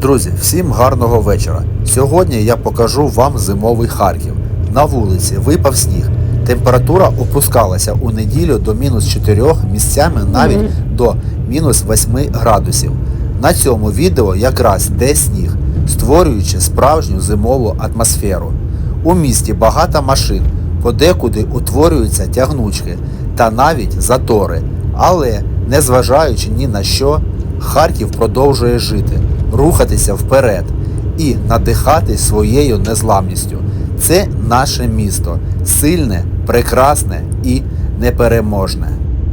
Друзі, всім гарного вечора. Сьогодні я покажу вам зимовий Харків. На вулиці випав сніг. Температура опускалася у неділю до мінус 4, місцями навіть до мінус 8 градусів. На цьому відео якраз де сніг, створюючи справжню зимову атмосферу. У місті багато машин, подекуди утворюються тягнучки та навіть затори. Але, незважаючи ні на що, Харків продовжує жити, рухатися вперед і надихати своєю незламністю. Це наше місто, сильне, прекрасне і непереможне.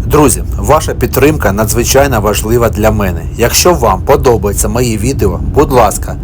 Друзі, ваша підтримка надзвичайно важлива для мене. Якщо вам подобаються мої відео, будь ласка,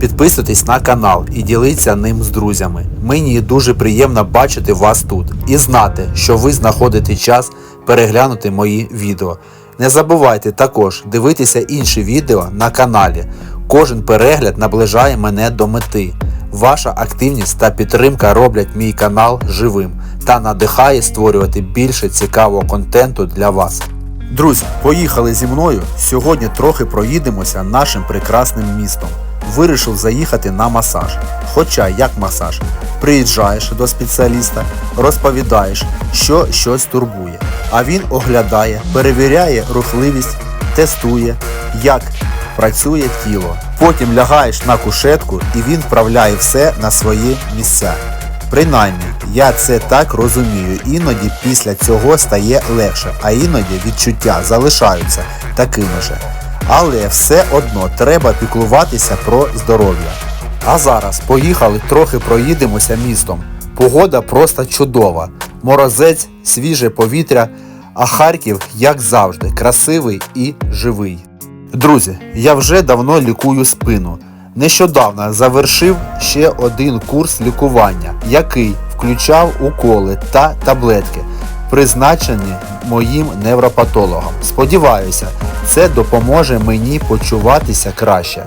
підписуйтесь на канал і діліться ним з друзями. Мені дуже приємно бачити вас тут і знати, що ви знаходите час переглянути мої відео. Не забувайте також дивитися інші відео на каналі. Кожен перегляд наближає мене до мети. Ваша активність та підтримка роблять мій канал живим та надихає створювати більше цікавого контенту для вас. Друзі, поїхали зі мною. Сьогодні трохи проїдемося нашим прекрасним містом. Вирішив заїхати на масаж. Хоча як масаж, приїжджаєш до спеціаліста, розповідаєш, що щось турбує, а він оглядає, перевіряє рухливість, тестує, як працює тіло. Потім лягаєш на кушетку і він вправляє все на свої місця. Принаймні, я це так розумію. Іноді після цього стає легше, а іноді відчуття залишаються такими же. Але все одно треба піклуватися про здоров'я. А зараз поїхали трохи проїдемося містом. Погода просто чудова. Морозець, свіже повітря, а Харків, як завжди, красивий і живий. Друзі, я вже давно лікую спину. Нещодавно завершив ще один курс лікування, який включав уколи та таблетки, призначені моїм невропатологом. Сподіваюся, це допоможе мені почуватися краще.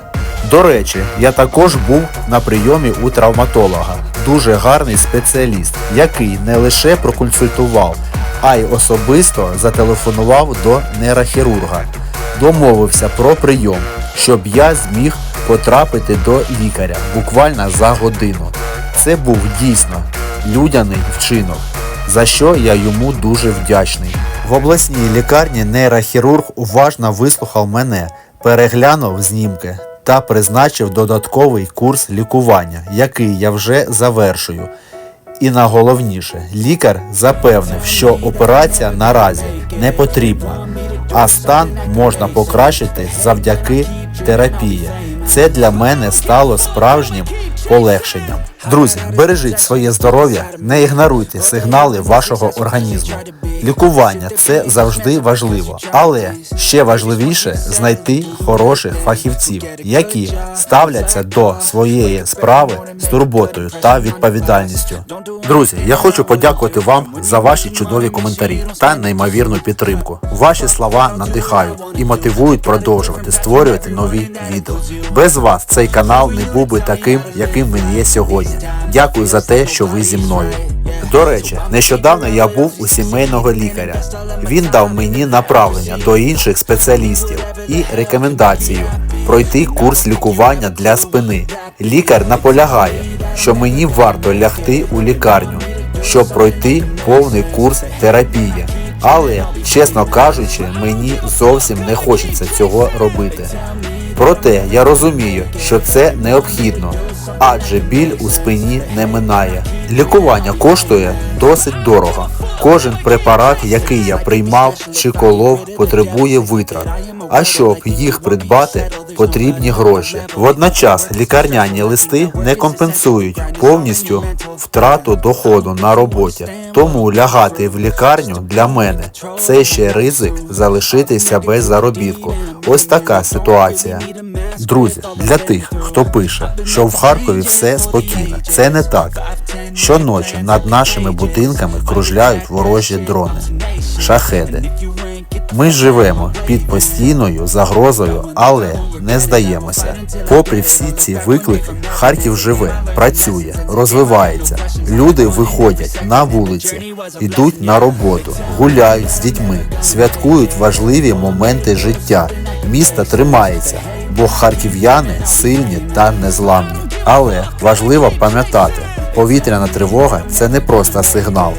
До речі, я також був на прийомі у травматолога. Дуже гарний спеціаліст, який не лише проконсультував, а й особисто зателефонував до нейрохірурга. Домовився про прийом, щоб я зміг потрапити до лікаря буквально за годину. Це був дійсно людяний вчинок, за що я йому дуже вдячний. В обласній лікарні нейрохірург уважно вислухав мене, переглянув знімки та призначив додатковий курс лікування, який я вже завершую. І найголовніше, лікар запевнив, що операція наразі не потрібна, а стан можна покращити завдяки терапії. Це для мене стало справжнім полегшенням. Друзі, бережіть своє здоров'я, не ігноруйте сигнали вашого організму. Лікування це завжди важливо, але ще важливіше знайти хороших фахівців, які ставляться до своєї справи з турботою та відповідальністю. Друзі, я хочу подякувати вам за ваші чудові коментарі та неймовірну підтримку. Ваші слова надихають і мотивують продовжувати створювати нові відео. Без вас цей канал не був би таким, яким він є сьогодні. Дякую за те, що ви зі мною. До речі, нещодавно я був у сімейного лікаря. Він дав мені направлення до інших спеціалістів і рекомендацію пройти курс лікування для спини. Лікар наполягає, що мені варто лягти у лікарню, щоб пройти повний курс терапії. Але, чесно кажучи, мені зовсім не хочеться цього робити. Проте я розумію, що це необхідно, адже біль у спині не минає. Лікування коштує досить дорого. Кожен препарат, який я приймав чи колов, потребує витрат. А щоб їх придбати, потрібні гроші. Водночас лікарняні листи не компенсують повністю втрату доходу на роботі. Тому лягати в лікарню для мене це ще ризик залишитися без заробітку. Ось така ситуація. Друзі, для тих, хто пише, що в Харкові все спокійно, це не так. Щоночі над нашими будинками кружляють ворожі дрони, шахеди. Ми живемо під постійною загрозою, але не здаємося. Попри всі ці виклики, Харків живе, працює, розвивається. Люди виходять на вулиці, йдуть на роботу, гуляють з дітьми, святкують важливі моменти життя. Місто тримається. бо харків'яни сильні та незламні. Але важливо пам'ятати, повітряна тривога це не просто сигнал,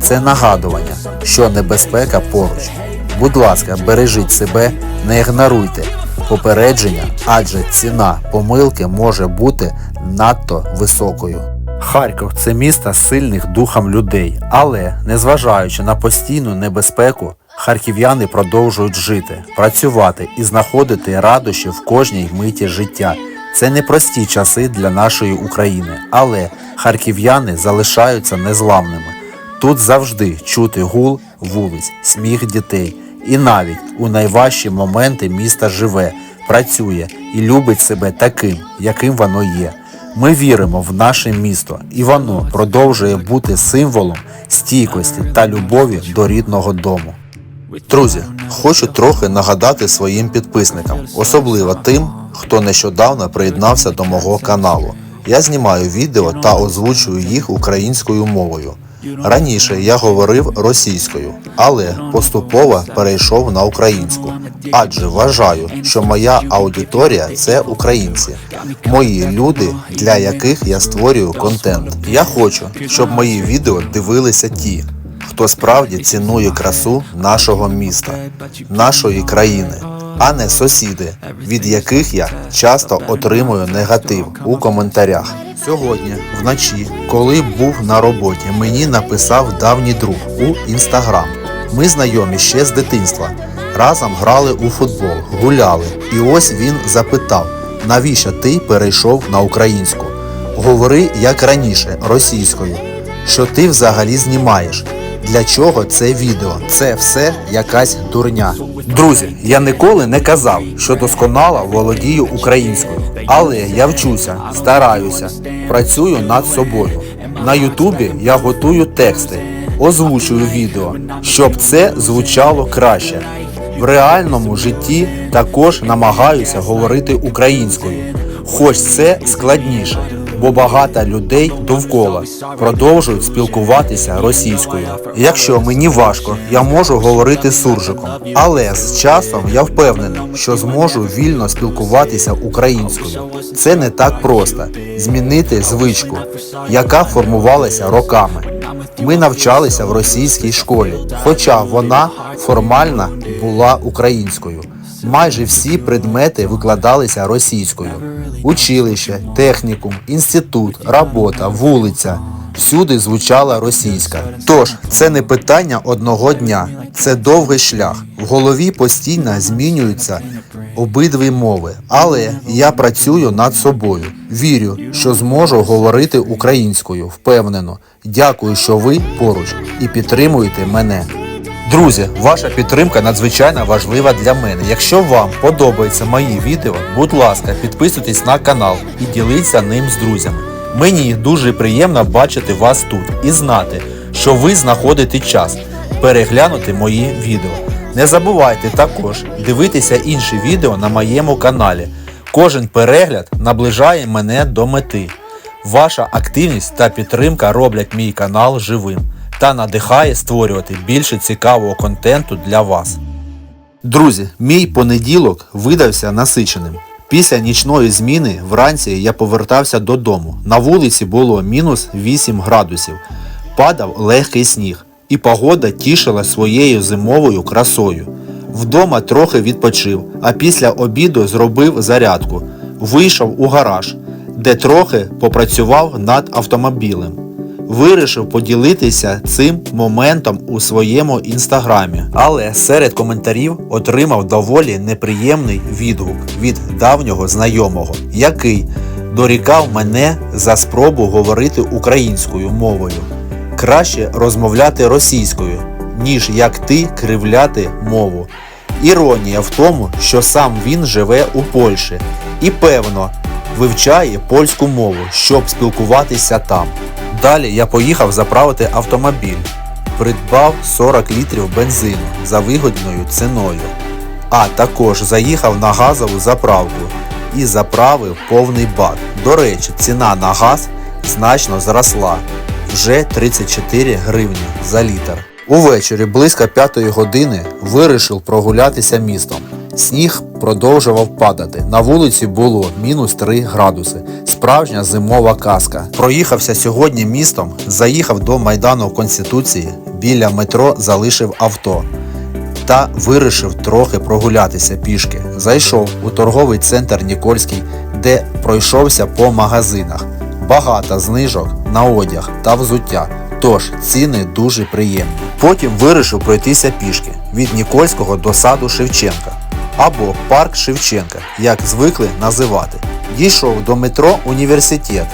це нагадування, що небезпека поруч. Будь ласка, бережіть себе, не ігноруйте попередження, адже ціна помилки може бути надто високою. Харків це місто сильних духом людей, але незважаючи на постійну небезпеку, харків'яни продовжують жити, працювати і знаходити радощі в кожній миті життя. Це непрості часи для нашої України, але харків'яни залишаються незламними. Тут завжди чути гул вулиць, сміх дітей. І навіть у найважчі моменти місто живе, працює і любить себе таким, яким воно є. Ми віримо в наше місто, і воно продовжує бути символом стійкості та любові до рідного дому. Друзі, хочу трохи нагадати своїм підписникам, особливо тим, хто нещодавно приєднався до мого каналу. Я знімаю відео та озвучую їх українською мовою. Раніше я говорив російською, але поступово перейшов на українську, адже вважаю, що моя аудиторія це українці, мої люди, для яких я створюю контент. Я хочу, щоб мої відео дивилися ті, хто справді цінує красу нашого міста, нашої країни, а не сусіди, від яких я часто отримую негатив у коментарях. Сьогодні, вночі, коли був на роботі, мені написав давній друг у інстаграм. Ми знайомі ще з дитинства. Разом грали у футбол, гуляли. І ось він запитав, навіщо ти перейшов на українську? Говори як раніше, російською. Що ти взагалі знімаєш? Для чого це відео? Це все якась дурня. Друзі, я ніколи не казав, що досконало володію українською. Але я вчуся, стараюся, працюю над собою. На Ютубі я готую тексти, озвучую відео, щоб це звучало краще. В реальному житті також намагаюся говорити українською, хоч це складніше, бо багато людей довкола продовжують спілкуватися російською. Якщо мені важко, я можу говорити суржиком, але з часом я впевнений, що зможу вільно спілкуватися українською. Це не так просто змінити звичку, яка формувалася роками. Ми навчалися в російській школі, хоча вона формально була українською. Майже всі предмети викладалися російською: училище, технікум, інститут, робота, вулиця. Всюди звучала російська. Тож це не питання одного дня, це довгий шлях. В голові постійно змінюються обидві мови. Але я працюю над собою. Вірю, що зможу говорити українською впевнено. Дякую, що ви поруч і підтримуєте мене. Друзі, ваша підтримка надзвичайно важлива для мене. Якщо вам подобаються мої відео, будь ласка, підписуйтесь на канал і діліться ним з друзями. Мені дуже приємно бачити вас тут і знати, що ви знаходите час переглянути мої відео. Не забувайте також дивитися інші відео на моєму каналі. Кожен перегляд наближає мене до мети. Ваша активність та підтримка роблять мій канал живим та надихає створювати більше цікавого контенту для вас. Друзі, мій понеділок видався насиченим. Після нічної зміни вранці я повертався додому. На вулиці було мінус 8 градусів. Падав легкий сніг, і погода тішила своєю зимовою красою. Вдома трохи відпочив, а після обіду зробив зарядку. Вийшов у гараж, де трохи попрацював над автомобілем. Вирішив поділитися цим моментом у своєму інстаграмі, але серед коментарів отримав доволі неприємний відгук від давнього знайомого, який дорікав мене за спробу говорити українською мовою. Краще розмовляти російською, ніж як ти кривляти мову. Іронія в тому, що сам він живе у Польщі і певно вивчає польську мову, щоб спілкуватися там. Далі я поїхав заправити автомобіль, придбав 40 літрів бензину за вигідною ціною, а також заїхав на газову заправку і заправив повний бак. До речі, ціна на газ значно зросла вже 34 гривні за літр. Увечері близько 5 години вирішив прогулятися містом. Сніг продовжував падати. На вулиці було мінус 3 градуси. Справжня зимова казка. Проїхався сьогодні містом, заїхав до Майдану Конституції, біля метро залишив авто та вирішив трохи прогулятися пішки. Зайшов у торговий центр Нікольський, де пройшовся по магазинах. Багато знижок на одяг та взуття. Тож ціни дуже приємні. Потім вирішив пройтися пішки від Нікольського до саду Шевченка або парк Шевченка, як звикли називати. Дійшов до метро Університет.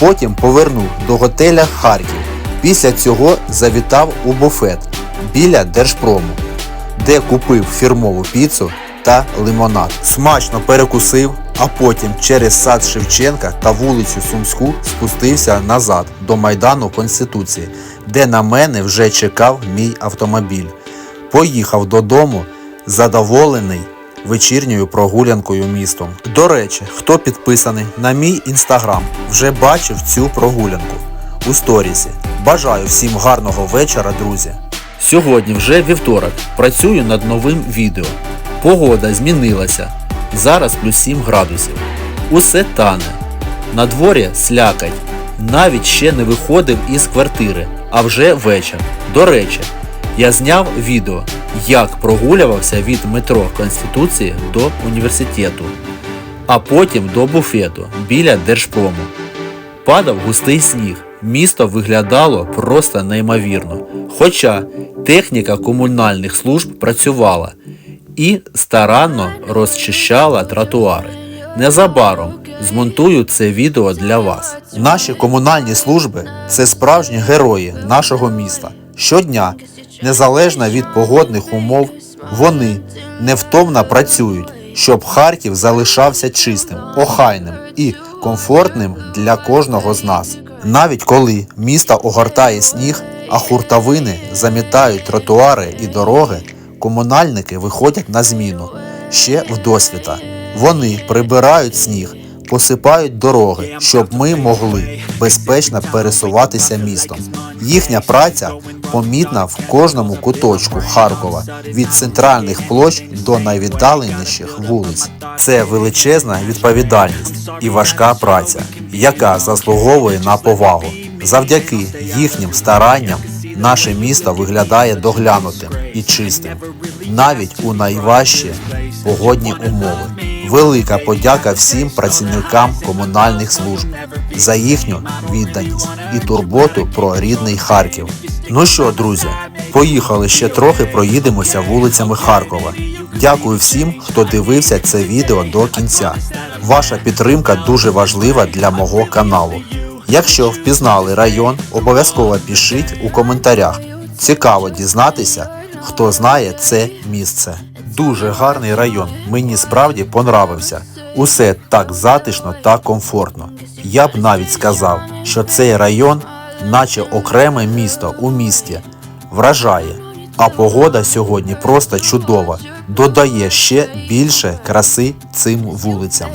Потім повернув до готеля Харків. Після цього завітав у буфет біля Держпрому де купив фірмову піцу та лимонад. Смачно перекусив, а потім через сад Шевченка та вулицю Сумську спустився назад до Майдану Конституції, де на мене вже чекав мій автомобіль. Поїхав додому задоволений вечірньою прогулянкою містом. До речі, хто підписаний на мій інстаграм, вже бачив цю прогулянку у сторісі. Бажаю всім гарного вечора, друзі! Сьогодні вже вівторок. Працюю над новим відео. Погода змінилася. Зараз плюс 7 градусів. Усе тане. На дворі слякать. Навіть ще не виходив із квартири, а вже вечір. До речі, я зняв відео, як прогулювався від метро Конституції до університету, а потім до буфету біля Держпрому. Падав густий сніг. Місто виглядало просто неймовірно. Хоча техніка комунальних служб працювала і старанно розчищала тротуари. Незабаром змонтую це відео для вас. Наші комунальні служби це справжні герої нашого міста. Щодня, незалежно від погодних умов, вони невтомно працюють, щоб Харків залишався чистим, охайним і комфортним для кожного з нас. Навіть коли місто огортає сніг, а хуртовини замітають тротуари і дороги, комунальники виходять на зміну ще в досвіта. Вони прибирають сніг, посипають дороги, щоб ми могли безпечно пересуватися містом. Їхня праця помітна в кожному куточку Харкова від центральних площ до найвіддаленіших вулиць. Це величезна відповідальність і важка праця, яка заслуговує на повагу. Завдяки їхнім старанням наше місто виглядає доглянутим і чистим, навіть у найважчі погодні умови. Велика подяка всім працівникам комунальних служб за їхню відданість і турботу про рідний Харків. Ну що, друзі, поїхали ще трохи проїдемося вулицями Харкова. Дякую всім, хто дивився це відео до кінця. Ваша підтримка дуже важлива для мого каналу. Якщо впізнали район, обов'язково пишіть у коментарях. Цікаво дізнатися, хто знає це місце. Дуже гарний район, мені справді понравився. Усе так затишно та комфортно. Я б навіть сказав, що цей район, наче окреме місто у місті, вражає. А погода сьогодні просто чудова, додає ще більше краси цим вулицям.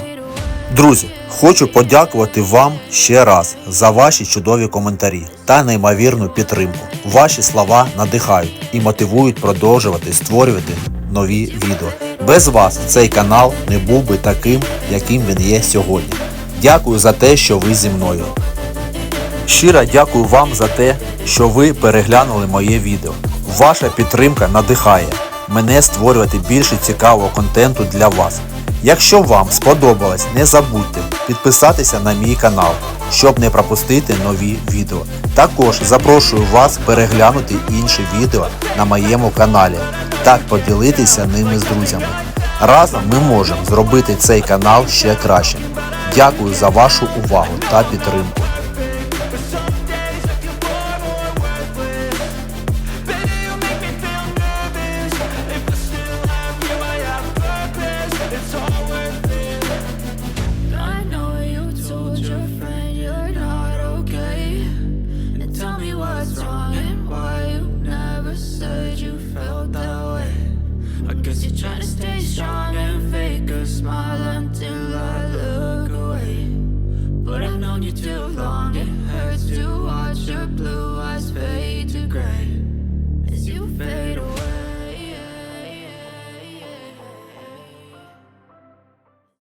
Друзі, хочу подякувати вам ще раз за ваші чудові коментарі та неймовірну підтримку. Ваші слова надихають і мотивують продовжувати створювати нові відео. Без вас цей канал не був би таким, яким він є сьогодні. Дякую за те, що ви зі мною. Щиро дякую вам за те, що ви переглянули моє відео. Ваша підтримка надихає мене створювати більше цікавого контенту для вас. Якщо вам сподобалось, не забудьте підписатися на мій канал, щоб не пропустити нові відео. Також запрошую вас переглянути інші відео на моєму каналі та поділитися ними з друзями. Разом ми можемо зробити цей канал ще кращим. Дякую за вашу увагу та підтримку. Your friend you're not okay. And tell me what's wrong and why you never said you felt that way. I guess you're trying to stay strong and fake a smile until